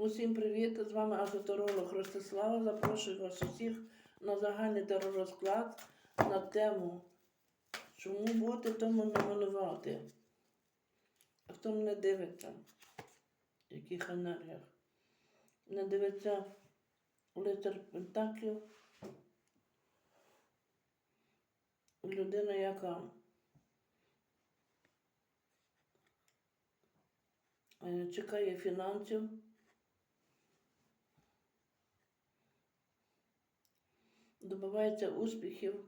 Усім привіт! З вами асотеролог Ростислава. Запрошую вас усіх на загальний теророзклад на тему Чому бути, тому не минувати. А хто мене дивиться, в яких енергіях? Не дивиться лицар Пентаклів. Людина, яка чекає фінансів. Добивається успіхів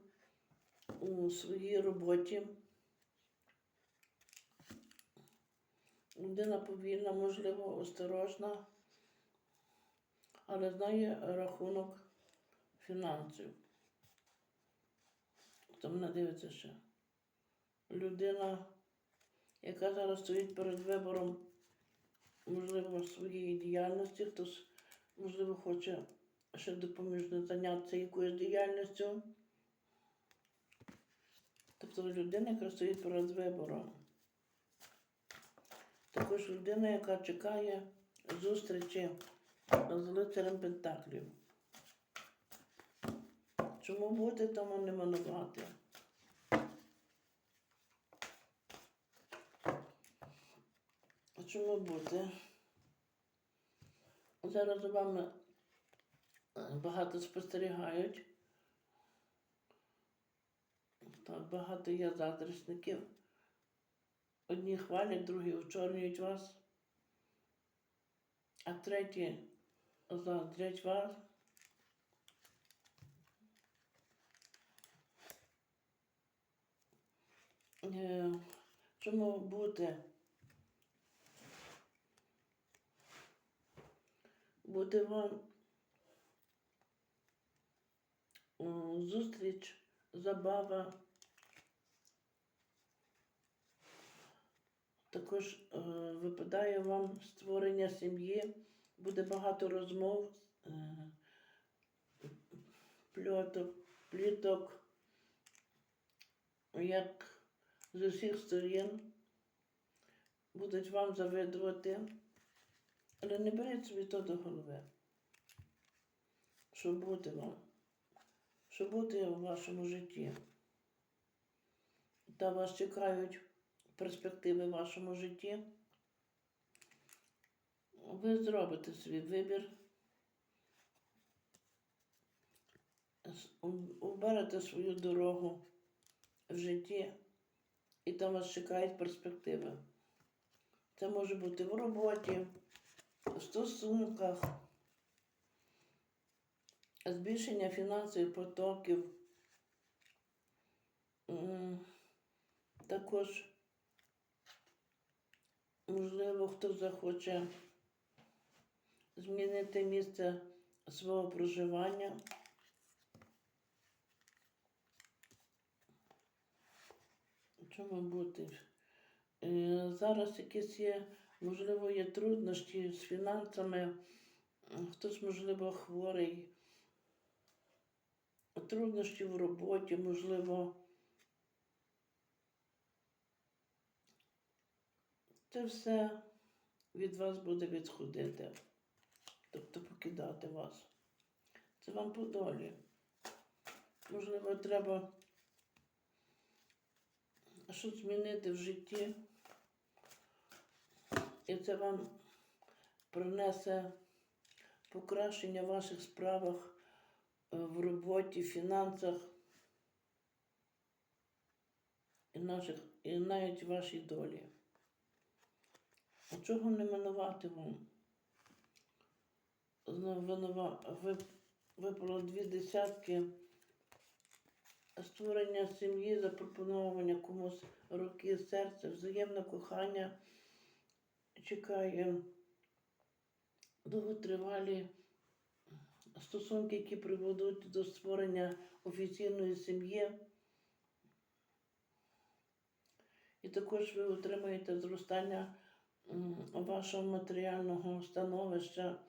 у своїй роботі. Людина повільна, можливо, осторожна, але знає рахунок фінансів. Хто мене дивиться ще? Людина, яка зараз стоїть перед вибором, можливо, своєї діяльності, хтось, можливо, хоче ще допоміжно зайнятися якоюсь діяльністю. Тобто людина, яка стоїть перед вибором. Також людина, яка чекає зустрічі з лицарем Пентаклів. Чому бути, тому не манувати. А чому бути? Зараз з вами багато спостерігають. Так, багато є заздрісників. Одні хвалять, другі очорнюють вас, а треті заздрять вас. Е, Чому бути? Буде вам зустріч, забава. Також е, випадає вам створення сім'ї, буде багато розмов, е, пльоток, пліток, як з усіх сторін будуть вам завидувати. Але не беріть собі то до голови. Що бути вам, що бути у вашому житті. Та вас чекають перспективи в вашому житті. Ви зробите свій вибір. Оберете свою дорогу в житті, і там вас чекають перспективи. Це може бути в роботі, в стосунках, збільшення фінансових потоків. Також, можливо, хто захоче змінити місце свого проживання. Чому бути? Е, Зараз якісь є, можливо, є труднощі з фінансами, хтось, можливо, хворий, труднощі в роботі, можливо. Це все від вас буде відходити, тобто покидати вас. Це вам по долі. Можливо, треба щось змінити в житті. І це вам принесе покращення в ваших справах, в роботі, фінансах і, наших, і навіть вашій долі. А чого не минувати вам? Знову Випало дві десятки створення сім'ї, запропонування комусь руки, серця, взаємне кохання чекає довготривалі стосунки, які приведуть до створення офіційної сім'ї. І також ви отримаєте зростання вашого матеріального становища,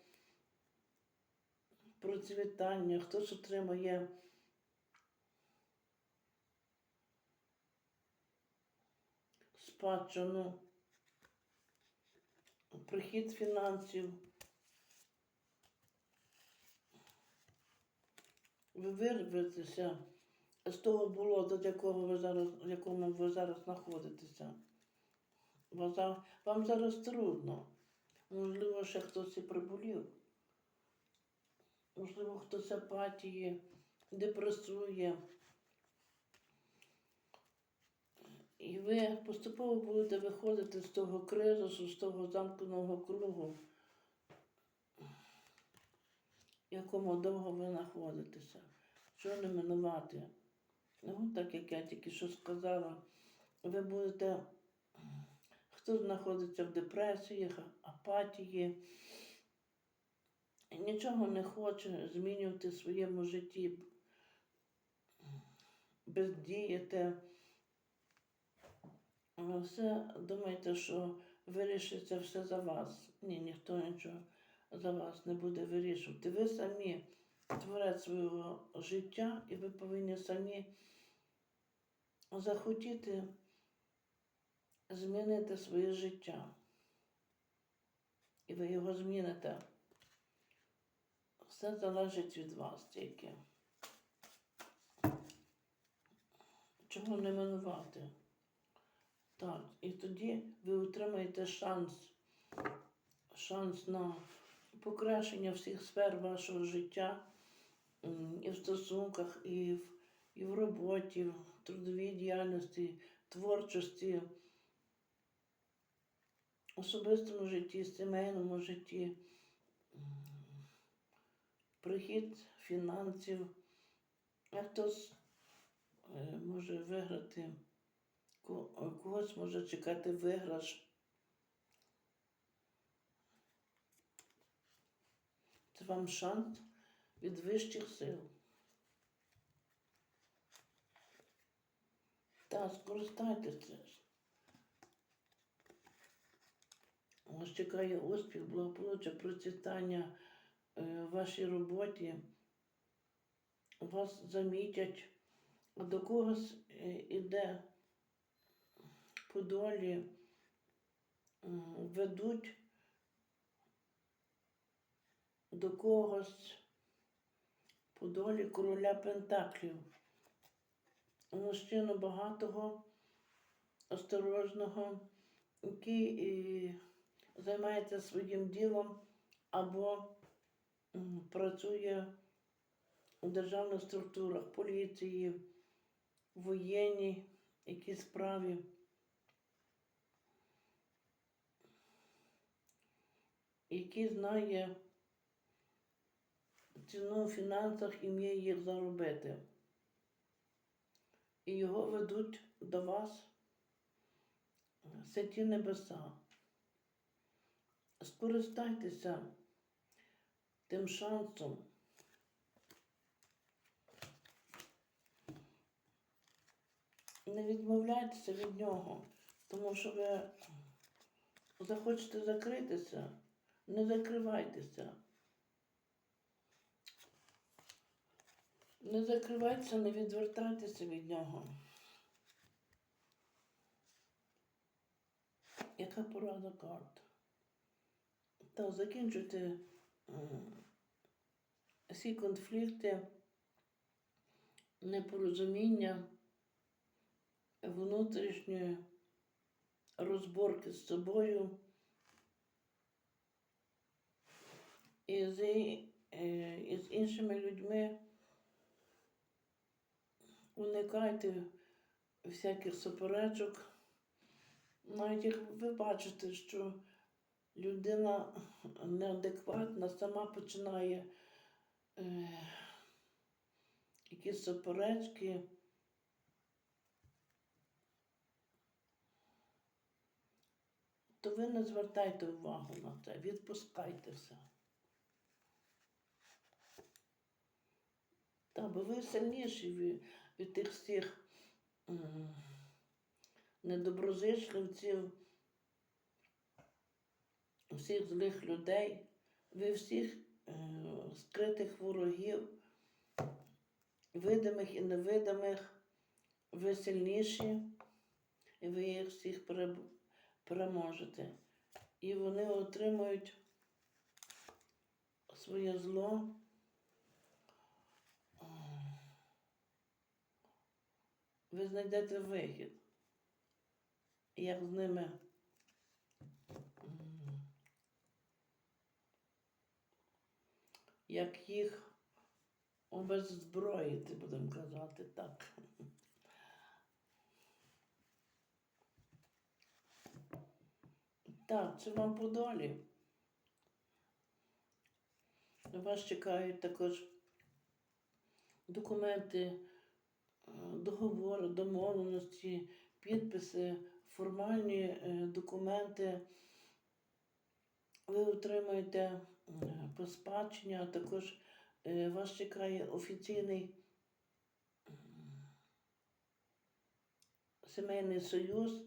процвітання, хтось отримає спадщину, прихід фінансів. Ви вирветеся з того болота, з якого ви зараз, в якому ви зараз знаходитеся. Бо за- Вам зараз трудно. Можливо, ще хтось і приболів. Можливо, хтось апатіє, депресує. І ви поступово будете виходити з того кризису, з того замкненого кругу, в якому довго ви знаходитеся. Що не минувати? Ну, так як я тільки що сказала, ви будете, хто знаходиться в депресії, апатії, нічого не хоче змінювати в своєму житті, бездієте. Все думаєте, що вирішиться все за вас. Ні, ніхто нічого за вас не буде вирішувати. Ви самі творець свого життя, і ви повинні самі захотіти змінити своє життя. І ви його зміните. Все залежить від вас тільки. Чого не минувати? Так, і тоді ви отримаєте шанс, шанс на покращення всіх сфер вашого життя і в стосунках, і в, і в роботі, в трудовій діяльності, творчості, особистому житті, сімейному житті, прихід фінансів. А хтось е, може виграти. Когось може чекати виграш. Вам шанс від вищих сил. Та, скористайтеся. Вас чекає успіх, благополуччя, процвітання е, в вашій роботі. Вас замітять, до когось е, іде по долі ведуть до когось по долі короля Пентаклів. Мужчину багатого, осторожного, який займається своїм ділом або працює у державних структурах, поліції, воєнній, якій справі. який знає ціну в фінансах і вміє їх заробити. І його ведуть до вас святі небеса. Скористайтеся тим шансом. Не відмовляйтеся від нього, тому що ви захочете закритися. Не закривайтеся. Не закривайтеся, не відвертайтеся від нього. Яка порада карт? Та закінчуйте всі конфлікти, непорозуміння, внутрішньої розборки з собою. і з, е, і з іншими людьми уникайте всяких суперечок. Навіть як ви бачите, що людина неадекватна, сама починає е, якісь суперечки. То ви не звертайте увагу на це, відпускайте все. Та, бо ви сильніші від, від тих всіх недоброзичливців, всіх злих людей, ви всіх е, скритих ворогів, видимих і невидимих, ви сильніші, і ви їх всіх переможете. І вони отримують своє зло. Ви знайдете вихід. Як з ними як їх обеззброїти, будемо казати так. Так, це вам по долі. Вас чекають також документи, договори, домовленості, підписи, формальні е, документи. Ви отримаєте е, по спадщині, а також е, вас чекає офіційний сімейний союз.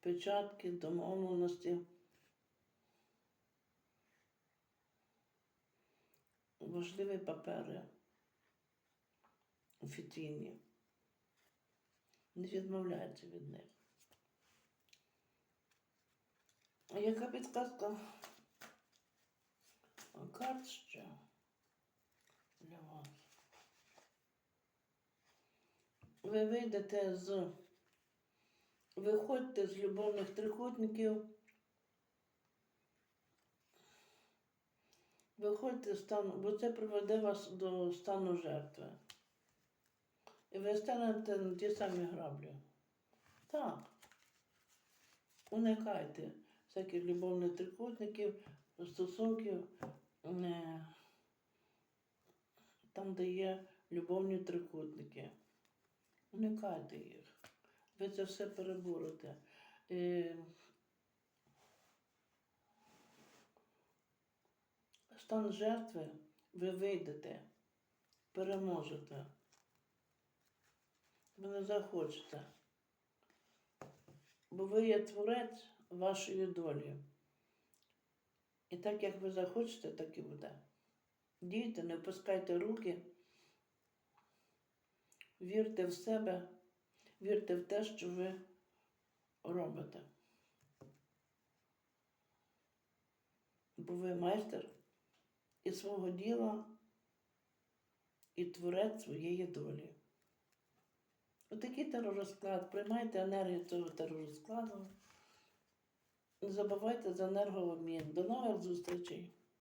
Печатки, домовленості. Важливі папери офіційні. Не відмовляється від них. А яка підказка? Карт ще для вас. Ви вийдете з. Виходьте з любовних трикутників. Виходьте з стану, бо це приведе вас до стану жертви. І ви станете на ті самі граблі. Так. Уникайте всяких любовних трикутників, стосунків, е, там, де є любовні трикутники. Уникайте їх. Ви це все переборете. Е, стан жертви ви вийдете, переможете. Ви не захочете. Бо ви є творець вашої долі. І так як ви захочете, так і буде. Дійте, не опускайте руки, вірте в себе, вірте в те, що ви робите. Бо ви майстер і свого діла, і творець своєї долі. Отакий теророзклад. Приймайте енергію цього теророзкладу. Не забувайте за енергообмін. До нових зустрічей!